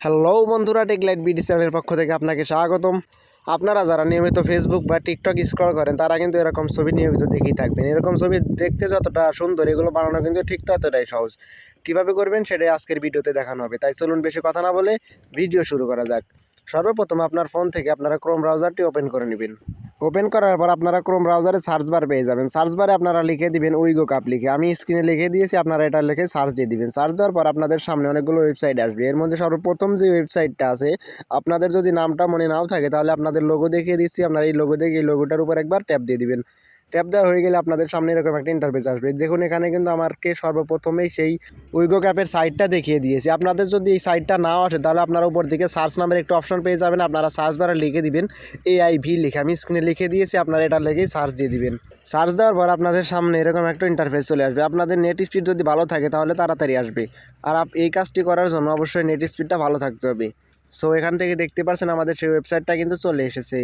Hello বন্ধুরা টেকলাইট BD চ্যানেলের পক্ষ থেকে আপনাকে স্বাগতম। আপনারা যারা নিয়মিত ফেসবুক বা টিকটক স্ক্রল করেন, তারা কিন্তু এরকম ছবি নিয়মিত দেখেই থাকবেন। এরকম ছবি দেখতে যতটা সুন্দর, এগুলো বানানো কিন্তু ঠিক ততটাই সহজ। কীভাবে করবেন, সেটাই আজকের ভিডিওতে দেখানো হবে। তাই চলুন বেশি কথা না বলে ভিডিও শুরু করা যাক। সর্বপ্রথম আপনার ফোন থেকে আপনারা ক্রোম ব্রাউজারটি ওপেন করে নেবেন। ওপেন করার পর আপনারা ক্রোম ব্রাউজারে সার্চ বার পেয়ে যাবেন। সার্চ বারে আপনারা লিখে দিবেন উইগো কাপ লিখে। আমি স্ক্রিনে লিখে দিয়েছি, আপনারা এটা লিখে সার্চ দিয়ে দিবেন। সার্চ দেওয়ার পর আপনাদের সামনে অনেকগুলো ওয়েবসাইট আসবে। এর মধ্যে সর্বপ্রথম যে ওয়েবসাইটটা আছে, আপনাদের যদি নামটা মনে নাও থাকে, তাহলে আপনাদের লোগো দেখিয়ে দিচ্ছি। আপনারা এই লোগো দেখে এই লোগোটার উপর একবার ট্যাপ দিয়ে দিবেন। ট্যাপ দেওয়া হয়ে গেলে আপনাদের সামনে এরকম একটা ইন্টারফেস আসবে। দেখুন, এখানে কিন্তু আমাকে সর্বপ্রথমেই সেই উইগো ক্যাপের সাইটটা দেখিয়ে দিয়েছি। আপনাদের যদি এই সাইটটা নাও আসে, তাহলে আপনারা উপর দিকে সার্চ নামের একটা অপশন পেয়ে যাবেন। আপনারা সার্চ বারে লিখে দিবেন এআই ভি লিখে। আমি স্ক্রিনে লিখে দিয়েছি, আপনারা এটা লিখেই সার্চ দিয়ে দিবেন। সার্চ দেওয়ার পর আপনাদের সামনে এরকম একটা ইন্টারফেস চলে আসবে। আপনাদের নেট স্পিড যদি ভালো থাকে, তাহলে তাড়াতাড়ি আসবে। আর এই কাজটি করার জন্য অবশ্যই নেট স্পিডটা ভালো থাকতে হবে। সো এখান থেকে দেখতে পারছেন আমাদের সেই ওয়েবসাইটটা কিন্তু চলে এসেছে।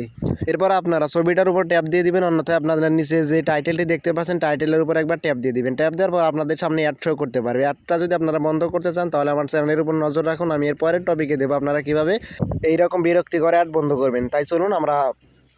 এরপর আপনারা ছবিটার উপর ট্যাপ দিয়ে দিবেন, অন্যথায় আপনাদের নিচে যে টাইটেলটি দেখতে পাচ্ছেন টাইটেলের উপর একবার ট্যাপ দিয়ে দিবেন। ট্যাপ দেওয়ার পর আপনাদের সামনে অ্যাড শো করতে পারবে। অ্যাডটা যদি আপনারা বন্ধ করতে চান, তাহলে আমার চ্যানেলের উপর নজর রাখুন। আমি এর পরের টপিকে দেবো, আপনারা কীভাবে এইরকম বিরক্তিকর অ্যাড বন্ধ করবেন। তাই চলুন আমরা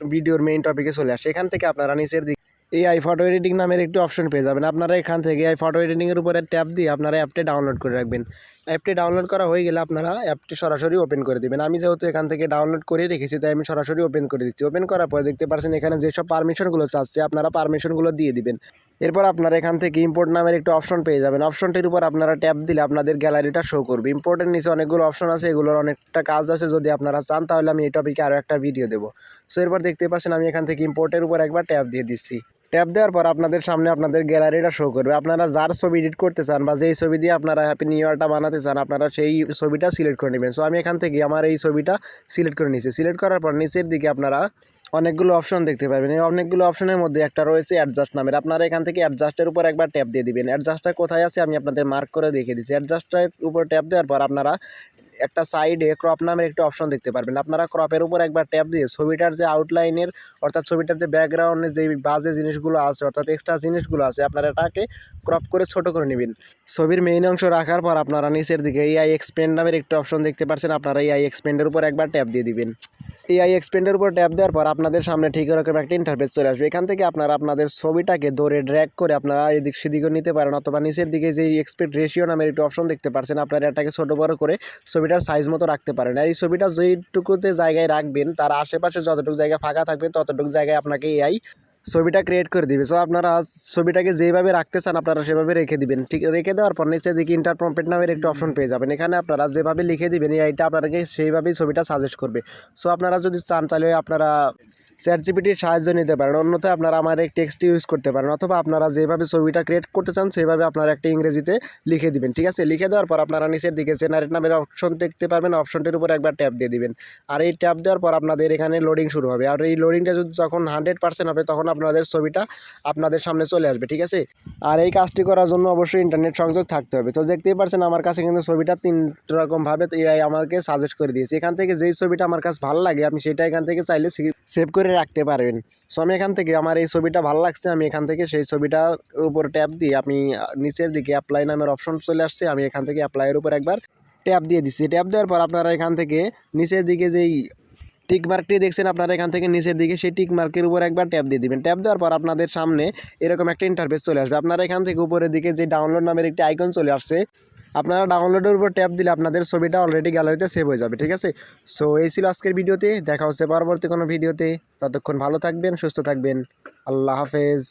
ভিডিওর মেইন টপিকে চলে আসি। এখান থেকে আপনারা নিচের দিকে এআই ফটো এডিটিং নামের একটি অপশন পেয়ে যাবেন। আপনারা এখান থেকে এই ফটো এডিটিংয়ের উপরে ট্যাপ দিয়ে আপনারা অ্যাপটি ডাউনলোড করে রাখবেন। অ্যাপটি ডাউনলোড করা হয়ে গেলে আপনারা অ্যাপটি সরাসরি ওপেন করে দেবেন। আমি যেহেতু এখান থেকে ডাউনলোড করে রেখেছি, তাই আমি সরাসরি ওপেন করে দিচ্ছি। ওপেন করার পরে দেখতে পাচ্ছেন এখানে যেসব পারমিশনগুলো চাচ্ছে, আপনারা পারমিশনগুলো দিয়ে দিবেন। এরপর আপনারা এখান থেকে ইম্পোর্ট নামের একটা অপশন পেয়ে যাবেন। অপশনটির উপর আপনারা ট্যাপ দিলে আপনাদের গ্যালারিটা শো করবে। ইম্পোর্টের নিচে অনেকগুলো অপশন আছে, এগুলোর অনেকটা কাজ আছে। যদি আপনারা চান, তাহলে আমি এই টপিকে আরও একটা ভিডিও দেবো। সো এরপর দেখতে পাচ্ছেন আমি এখান থেকে ইম্পোর্টের উপর একবার ট্যাপ দিয়ে দিচ্ছি। ট্যাপ দেওয়ার পর আপনাদের সামনে আপনাদের গ্যালারিটা শো করবে। আপনারা যার ছবি এডিট করতে চান বা যেই ছবি দিয়ে আপনারা হ্যাপি নিউ ইয়ারটা বানাতে চান, আপনারা সেই ছবিটা সিলেক্ট করে নেবেন। সো আমি এখান থেকে আমার এই ছবিটা সিলেক্ট করে নিয়েছি। সিলেক্ট করার পর নিচের দিকে আপনারা অনেকগুলো অপশন দেখতে পাবেন এই অনেকগুলো অপশনের মধ্যে একটা রয়েছে অ্যাডজাস্ট নামের। আপনারা এখান থেকে অ্যাডজাস্টের উপর একবার ট্যাপ দিয়ে দিবেন। অ্যাডজাস্টটা কোথায় আছে আমি আপনাদের মার্ক করে দেখিয়ে দিচ্ছি। অ্যাডজাস্টের উপর ট্যাপ দেওয়ার পর আপনারা একটা সাইডে ক্রপ নামের একটি অপশন দেখতে পারবেন। আপনারা ক্রপের উপর একবার ট্যাপ দিয়ে ছবিটার যে আউটলাইনের অর্থাৎ ছবিটার যে ব্যাকগ্রাউন্ডে যে বাজে জিনিসগুলো আছে, অর্থাৎ এক্সট্রা জিনিসগুলো আছে, আপনারা এটাকে ক্রপ করে ছোট করে নেবেন। ছবির মেইন অংশ রাখার পর আপনারা নিচের দিকে এআই এক্সপেন্ড নামের একটি অপশন দেখতে পাচ্ছেন আপনারা এআই এক্সপেন্ডের উপর একবার ট্যাপ দিয়ে দিবেন। এআই এক্সপেন্ডের উপর ট্যাপ দেওয়ার পর আপনাদের সামনে ঠিক এরকম একটা ইন্টারফেস চলে আসবে। এখান থেকে আপনারা আপনাদের ছবিটাকে ধরে ড্র্যাক করে আপনারা এদিক সেদিকে নিতে পারেন অথবা নিচের দিকে যে এক্সপেক্ট রেশিও নামের একটি অপশন দেখতে পারছেন, আপনারা এটাকে ছোট বড় করে ছবিটার সাইজ মতো রাখতে পারেন। আর এই ছবিটা যেইটুকুতে জায়গায় রাখবেন, তার আশেপাশে যতটুকু জায়গায় ফাঁকা থাকবে, ততটুকু জায়গায় আপনাকে এআই ছবিটা ক্রিয়েট করে দিবে। সো আপনারা ছবিটাকে যেভাবে রাখতে চান, আপনারা সেভাবে রেখে দিবেন। ঠিক, রেখে দেওয়ার পর নিচে দিকে ইন্টারপ্রম্পেট নামের একটা অপশন পেয়ে যাবেন। এখানে আপনারা যেভাবে লিখে দিবেন এইটা আপনাদেরকে সেইভাবেই ছবিটা সাজেস্ট করবে। সো আপনারা যদি চান, তাহলে আপনারা চ্যাট জিপিটির সাহায্য নিতে পারেন। অন্যথায় আপনারা আমার এক টেক্সট ইউজ করতে পারেন অথবা আপনারা যেভাবে ছবিটা ক্রিয়েট করতে চান, সেভাবে আপনারা একটা ইংরেজিতে লিখে দিবেন, ঠিক আছে? লিখে দেওয়ার পর আপনারা নিচের দিকে জেনারেট নামের অপশন দেখতে পারবেন অপশনটির উপর একবার ট্যাপ দিয়ে দিবেন। আর এই ট্যাপ দেওয়ার পর আপনাদের এখানে লোডিং শুরু হবে। আর এই লোডিংটা যদি যখন হান্ড্রেড পার্সেন্ট হবে, তখন আপনাদের ছবিটা আপনাদের সামনে চলে আসবে, ঠিক আছে? আর এই কাজটি করার জন্য অবশ্যই ইন্টারনেট সংযোগ থাকতে হবে। তো দেখতেই পারছেন, আমার কাছে কিন্তু ছবিটা তিন রকমভাবে এআই আমাকে সাজেস্ট করে দিয়েছে। এখান থেকে যেই ছবিটা আমার কাছে ভালো লাগে আপনি সেটা এখান থেকে চাইলে সেভ করে রাখতে পারবেন। সো আমি এখান থেকে আমার এই ছবিটা ভালো লাগছে, আমি এখান থেকে সেই ছবিটার উপর ট্যাপ দিয়ে আমি নিচের দিকে অ্যাপ্লাই নামের অপশন চলে আসছে, আমি এখান থেকে অ্যাপ্লাইয়ের উপর একবার ট্যাপ দিয়ে দিচ্ছি। ট্যাপ দেওয়ার পর আপনারা এখান থেকে নিচের দিকে যেই টিক মার্কটি দেখছেন, আপনারা এখান থেকে নিচের দিকে সেই টিক মার্কের উপর একবার ট্যাপ দিয়ে দিবেন। ট্যাপ দেওয়ার পর আপনাদের সামনে এরকম একটা ইন্টারফেস চলে আসবে। আপনারা এখান থেকে উপরের দিকে যে ডাউনলোড নামের একটি আইকন চলে আসছে আপনারা ডাউনলোডের উপর ট্যাপ দিলে আপনাদের ছবিটা অলরেডি গ্যালারিতে সেভ হয়ে যাবে, ঠিক আছে? সো এই ছিল আজকের ভিডিওতে দেখা হচ্ছে পরবর্তী কোনো ভিডিওতে ততক্ষণ ভালো থাকবেন, সুস্থ থাকবেন। আল্লাহ হাফেজ।